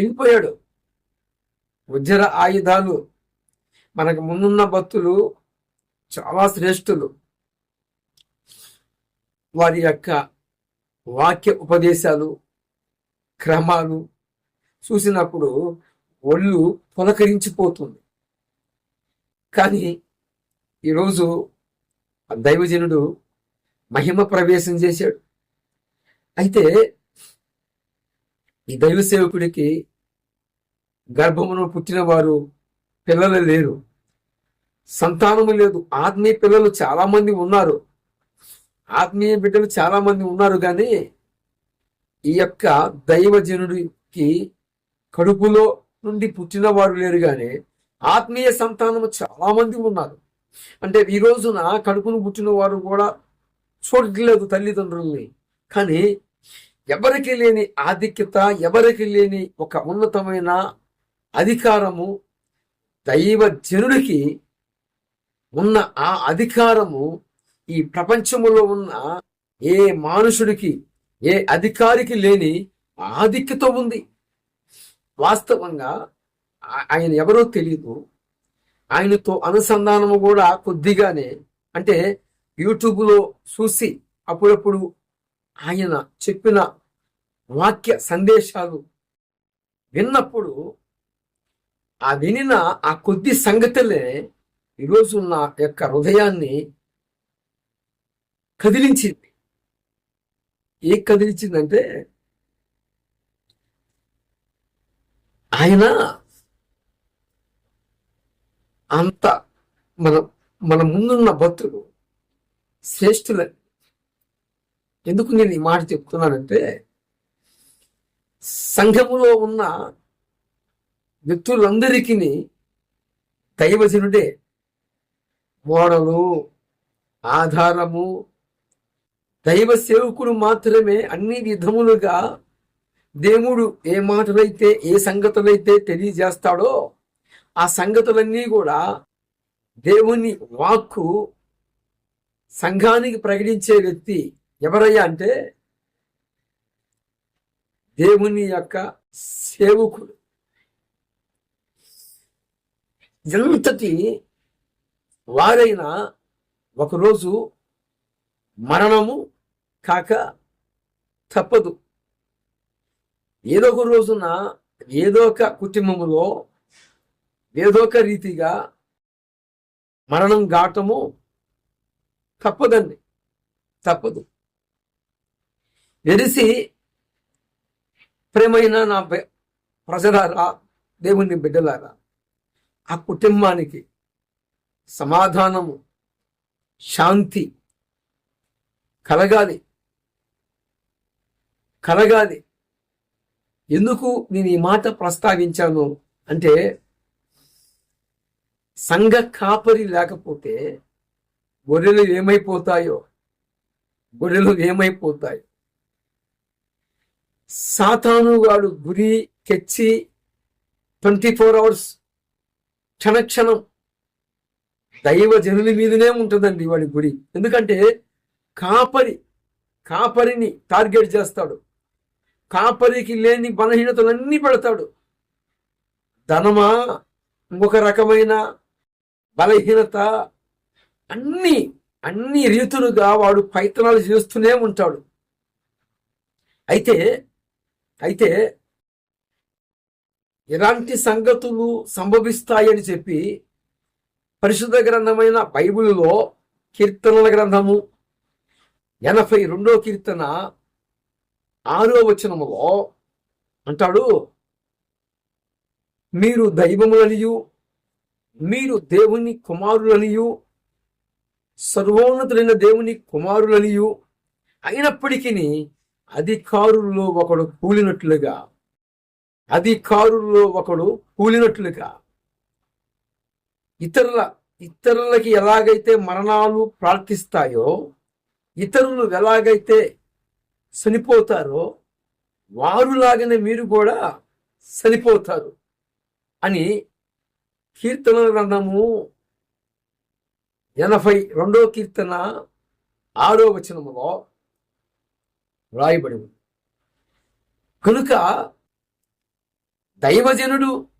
వెళ్ళిపోయాడు. వజ్ర ఆయుధాలు. మనకు ముందున్న భక్తులు చాలా శ్రేష్ఠులు. వారి యొక్క వాక్య ఉపదేశాలు క్రమాలు చూసినప్పుడు ఒళ్ళు పులకరించిపోతుంది. కానీ ఈరోజు ఆ దైవజనుడు మహిమ ప్రవేశం చేశాడు. అయితే ఈ దైవ సేవకుడికి గర్భమును పుట్టిన వారు పిల్లలు లేరు. సంతానము లేదు. ఆత్మీయ పిల్లలు చాలా మంది ఉన్నారు. ఆత్మీయ బిడ్డలు చాలా మంది ఉన్నారు కానీ ఈ యొక్క దైవజనుడికి కడుపులో నుండి పుట్టిన వారు లేరు కానీ ఆత్మీయ సంతానము చాలా మంది ఉన్నారు. అంటే ఈ రోజున కడుపును పుట్టిన వారు కూడా చూడట్లేదు తల్లిదండ్రుల్ని. కానీ ఎవరికి లేని ఆధిక్యత ఎవరికి లేని ఒక ఉన్నతమైన అధికారము దైవ జనుడికి ఉన్న ఆ అధికారము ఈ ప్రపంచములో ఉన్న ఏ మానుషుడికి ఏ అధికారికి లేని ఆధిక్యత ఉంది. వాస్తవంగా ఆయన ఎవరో తెలియదు ఆయనతో అనుసంధానము కూడా కొద్దిగానే. అంటే యూట్యూబ్లో చూసి అప్పుడప్పుడు ఆయన చెప్పిన వాక్య సందేశాలు విన్నప్పుడు ఆ వినిన ఆ కొద్ది సంగతులే ఈరోజు నా యొక్క హృదయాన్ని కదిలించింది. ఏ కదిలించిందంటే ఆయన అంత మన మన ముందున్న భక్తులు శ్రేష్ఠులని ఎందుకు నేను ఈ మాట చెప్తున్నానంటే సంఘములో ఉన్న వ్యక్తులందరికీ దైవజనుడే మోడలు ఆధారము దైవ సేవకుడు మాత్రమే అన్ని విధములుగా దేవుడు ఏ మాటలైతే ఏ సంగతులైతే తెలియజేస్తాడో ఆ సంగతులన్నీ కూడా దేవుని వాక్కు సంఘానికి ప్రకటించే వ్యక్తి ఎవరయ్యా అంటే దేవుని యొక్క సేవకుడు. ఎంతటి వారైనా ఒకరోజు మరణము కాక తప్పదు. ఏదో ఒక రోజున ఏదో ఒక కుటుంబములో ఏదో ఒక రీతిగా మరణం గాటము తప్పదండి. తప్పదు. వెరిసి ప్రేమైన నా ప్రజలారా దేవుని బిడ్డలారా ఆ కుటుంబానికి సమాధానము శాంతి కలగాలి. కలగాలి. ఎందుకు నేను ఈ మాట ప్రస్తావించాను అంటే సంఘ కాపరి లేకపోతే గొర్రెలు ఏమైపోతాయో గొర్రెలు ఏమైపోతాయో సాతాను వాడు గురి తెచ్చి ట్వంటీ ఫోర్ అవర్స్ క్షణక్షణం దైవ జనుని మీదనే ఉంటుందండి వాడి గురి. ఎందుకంటే కాపరి కాపరిని టార్గెట్ చేస్తాడు. కాపరికి లేని బలహీనతలన్నీ పెడతాడు. ధనమా ఇంకొక రకమైన బలహీనత అన్ని అన్ని రీతులుగా వాడు పైతనాలు చేస్తూనే ఉంటాడు. అయితే అయితే ఎలాంటి సంగతులు సంభవిస్తాయని చెప్పి పరిశుద్ధ గ్రంథమైన బైబిల్లో కీర్తనల గ్రంథము ఎనభై రెండో కీర్తన ఆరో వచనములో అంటాడు మీరు దైవములనియు మీరు దేవుని కుమారులనియు సర్వోన్నతులైన దేవుని కుమారులనియు అయినప్పటికీ అధికారుల్లో ఒకడు కూలినట్లుగా. అధికారుల్లో ఒకడు కూలినట్లుగా. ఇతరుల ఇతరులకి ఎలాగైతే మరణాలు ప్రార్థిస్తాయో ఇతరులు ఎలాగైతే చనిపోతారో వారులాగానే మీరు కూడా చనిపోతారు అని కీర్తన గ్రంథము ఎనభై రెండో కీర్తన ఆరో వచనములో రాయబడి ఉంది కనుక దైవజనుడు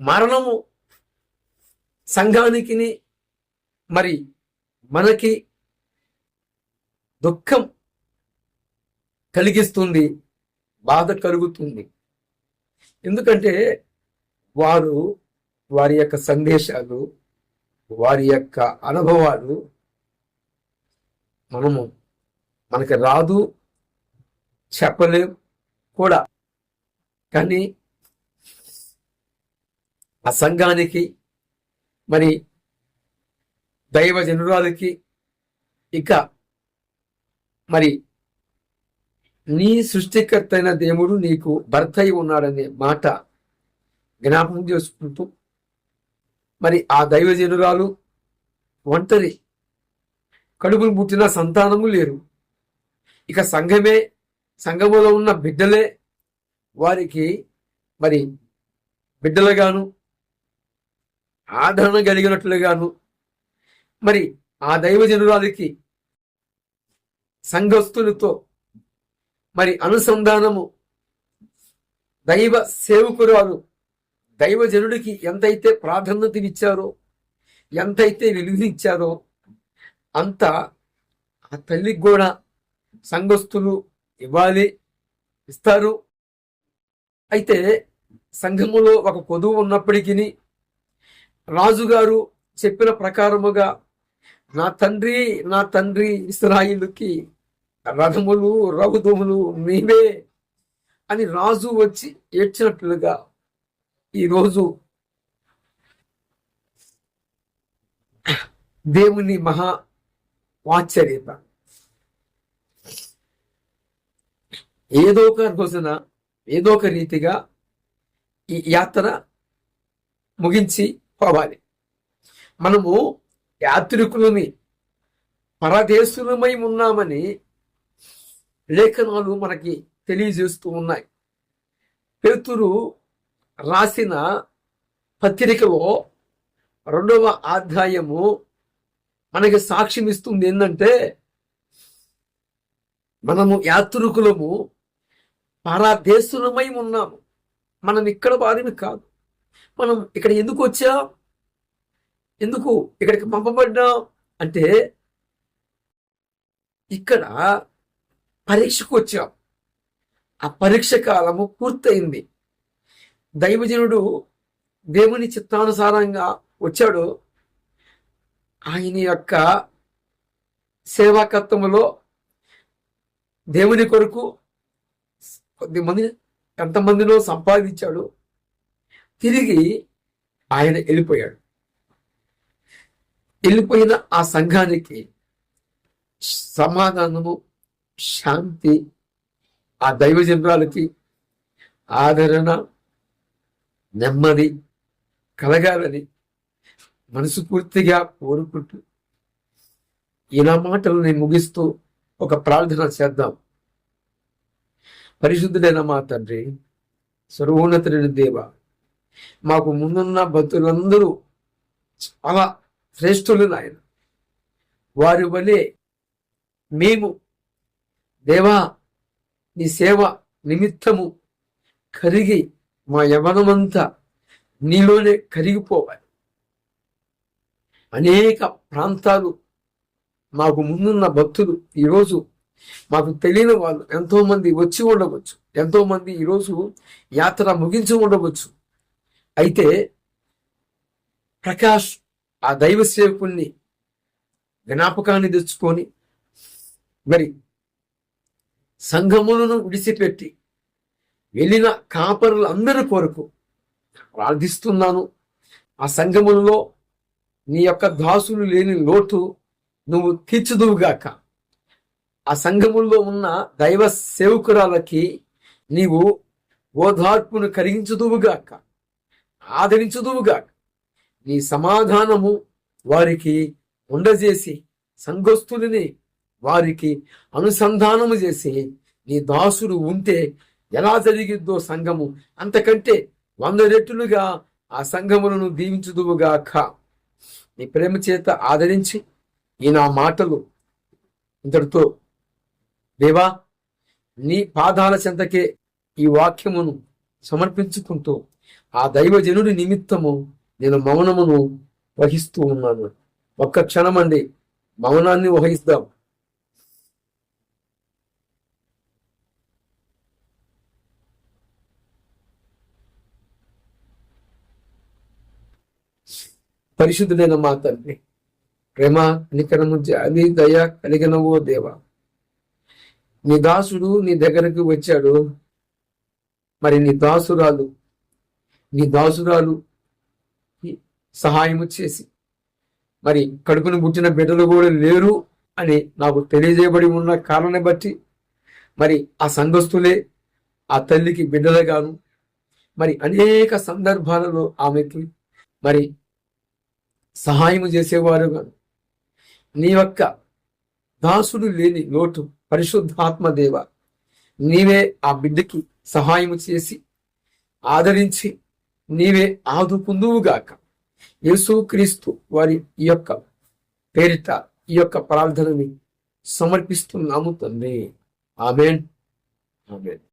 మరణము సంఘానికి మరి మనకి దుఃఖం కలిగిస్తుంది బాధ కలుగుతుంది. ఎందుకంటే వారు వారి యొక్క సందేశాలు వారి యొక్క అనుభవాలు మనము మనకి రాదు చెప్పలేం కూడా. కానీ ఆ సంఘానికి మరి దైవ జనురాలకి ఇక మరి నీ సృష్టికర్త అయిన దేవుడు నీకు భర్త అయి ఉన్నాడనే మాట జ్ఞాపకం చేసుకుంటూ మరి ఆ దైవజనురాలు ఒంటరి కడుపును పుట్టిన సంతానము లేరు. ఇక సంఘమే సంఘములో ఉన్న బిడ్డలే వారికి మరి బిడ్డలుగాను ఆదరణ కలిగినట్లుగాను మరి ఆ దైవజనురాలికి సంఘస్థులతో మరి అనుసంధానము దైవ సేవకురాలు దైవజనుడికి ఎంతైతే ప్రాధాన్యతనిచ్చారో ఎంతైతే విలువనిచ్చారో అంత ఆ తల్లికి కూడా సంఘస్థులు ఇవ్వాలి ఇస్తారు. అయితే సంఘములో ఒక కొదువు ఉన్నప్పటికీ రాజుగారు చెప్పిన ప్రకారముగా నా తండ్రి నా తండ్రి ఇస్రాయిలుకి రథములు రఘుదములు నీవే అని రాజు వచ్చి ఏడ్చినట్లుగా ఈరోజు దేవుని మహా వాచర్యత ఏదో ఒక రోజున ఏదో ఒక రీతిగా ఈ యాత్ర ముగించి పోవాలి. మనము యాత్రికులని పరదేశులమై ఉన్నామని లేఖనాలు మనకి తెలియజేస్తూ ఉన్నాయి. పేతురు రాసిన పత్రికలో రెండవ అధ్యాయము మనకి సాక్ష్యం ఇస్తుంది ఏంటంటే మనము యాత్రికులము పరదేశులమై ఉన్నాము. మనం ఇక్కడ వారిని కాదు. మనం ఇక్కడ ఎందుకు వచ్చాం? ఎందుకు ఇక్కడికి పంపబడ్డాం? అంటే ఇక్కడ పరీక్షకు వచ్చాం. ఆ పరీక్ష కాలము పూర్తయింది. దైవజనుడు దేవుని చిత్తానుసారంగా వచ్చాడు. ఆయన యొక్క సేవాకత్వములో దేవుని కొరకు కొద్దిమంది ఎంతమందినో సంపాదించాడు. తిరిగి ఆయన వెళ్ళిపోయాడు. వెళ్ళిపోయిన ఆ సంఘానికి సమాధానము శాంతి ఆ దైవజనురాలకి ఆదరణ నెమ్మది కలగాలని మనసు పూర్తిగా కోరుకుంటూ ఇలా మాటలు నేను ముగిస్తూ ఒక ప్రార్థన చేద్దాం. పరిశుద్ధుడైన మా తండ్రి సర్వోన్నతుడైన దేవ మాకు ముందున్న భక్తులందరూ చాలా శ్రేష్ఠులు నాయన. వారి వలె మేము దేవా నీ సేవ నిమిత్తము కరిగి మా యవనమంతా నీలోనే కరిగిపోవాలి. అనేక ప్రాంతాలు మాకు ముందున్న భక్తులు ఈరోజు మాకు తెలియని వాళ్ళు ఎంతో మంది వచ్చి ఉండవచ్చు. ఎంతో మంది ఈరోజు యాత్ర ముగించి ఉండవచ్చు. అయితే ప్రకాష్ ఆ దైవ సేవకుల్ని జ్ఞాపకాన్ని తెచ్చుకొని మరి సంఘములను విడిచిపెట్టి వెళ్ళిన కాపరులు అందరి కొరకు ప్రార్థిస్తున్నాను. ఆ సంఘములలో నీ యొక్క దాసులు లేని లోటు నువ్వు తీర్చుదువుగాక. ఆ సంఘముల్లో ఉన్న దైవ సేవకురాలకి నీవు ఓదార్పును కలిగించుదువుగాక ఆదరించుదువుగాక. నీ సమాధానము వారికి ఉండజేసి సంఘస్థులని వారికి అనుసంధానము చేసి నీ దాసుడు ఉంటే ఎలా జరిగిద్దో సంఘము? అంతకంటే వంద రెట్టులుగా ఆ సంఘములను దీవించుదువుగాక నీ ప్రేమ చేత ఆదరించి ఈ నా మాటలు ఇంతటితో దేవా నీ పాదాల చెంతకే ఈ వాక్యమును సమర్పించుకుంటూ ఆ దైవజనుడి నిమిత్తము నేను మౌనమును వహిస్తూ ఉన్నాను. ఒక్క క్షణం అండి మౌనాన్ని వహిస్తాం పరిశుద్ధులైన మా తండ్రి ప్రేమ నికరము జాలి దయ కలిగినవో దేవా. నీ దాసుడు నీ దగ్గరకు వచ్చాడు. మరి నీ దాసురాలు నీ దాసురాలు సహాయము చేసి మరి కడుపును పుట్టిన బిడ్డలు కూడా లేరు అని నాకు తెలియజేయబడి ఉన్న కారణాన్ని బట్టి మరి ఆ సంఘస్థులే ఆ తల్లికి బిడ్డలుగాను మరి అనేక సందర్భాలలో ఆమెకి మరి సహాయము చేసేవారుగా నీ యొక్క దాసుడు లేని లోటు పరిశుద్ధాత్మ దేవ. నీవే ఆ బిడ్డకి సహాయము చేసి ఆదరించి నీవే ఆదుకుందువుగాక యేసుక్రీస్తు వారి ఈ యొక్క పేరిట ఈ యొక్క ప్రార్థనని సమర్పిస్తున్నాము తండ్రి. ఆమెన్. ఆమెన్.